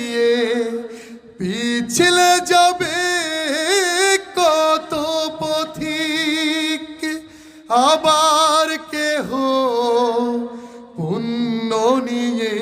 গিয়ে পিছলে যাবে কত পথিক। আবার কেহ পুণ্য নিয়ে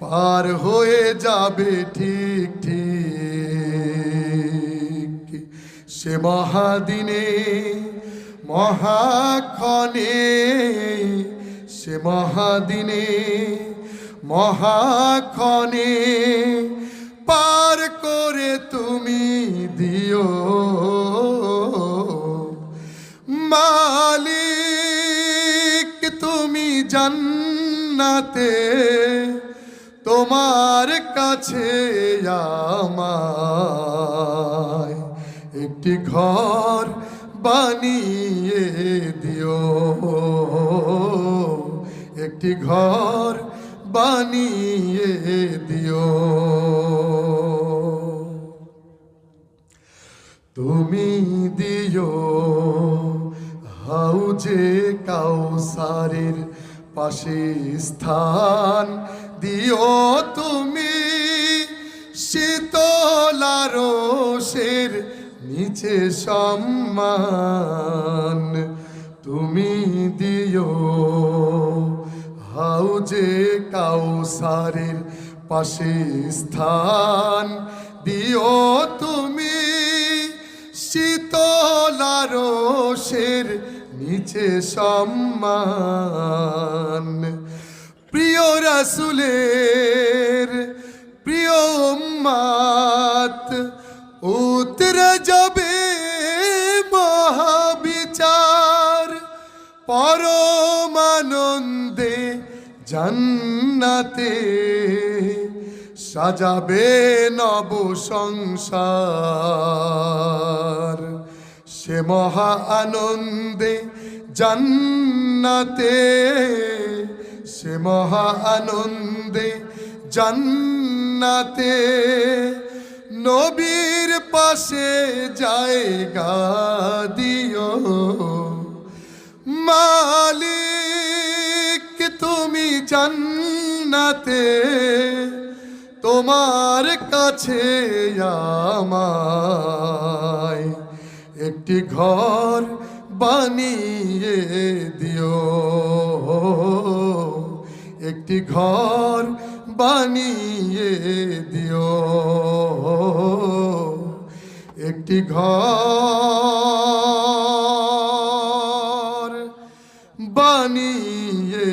পার হয়ে যাবে ঠিক ঠিক। সে মহাদিনে, মহাক্ষণে, সে মহাদিনে মহাক্ষণে পার করে তুমি দিও। মালিক, তুমি জান্নাতে, তোমার কাছে আমায় একটি ঘর বানিয়ে দিও। একটি ঘর বানিয়ে দিও। তুমি দিও হাউজে কাউসারের পাশে স্থান। দিও তুমি শীতলারসের নিচে সম্মান। তুমি দিও হাউজে কাউসারের পাশে স্থান, দিও তুমি শীতলারসের নিচে সম্মান। প্রিয় রাসুলের প্রিয় উম্মাত, উতরে যাবে মহাবিচার পরমানন্দে জান্নাতে সাজাবে নব সংসার। সে মহা আনন্দে জান্নাতে, সে মহা আনন্দে জান্নাতে নবীর পাশে জায়গা দিও। তুমি জান্নাতে, তোমার কাছে আমায় একটি ঘর বানিয়ে দিও। একটি ঘর বানিয়ে দিও। একটি ঘর বানিয়ে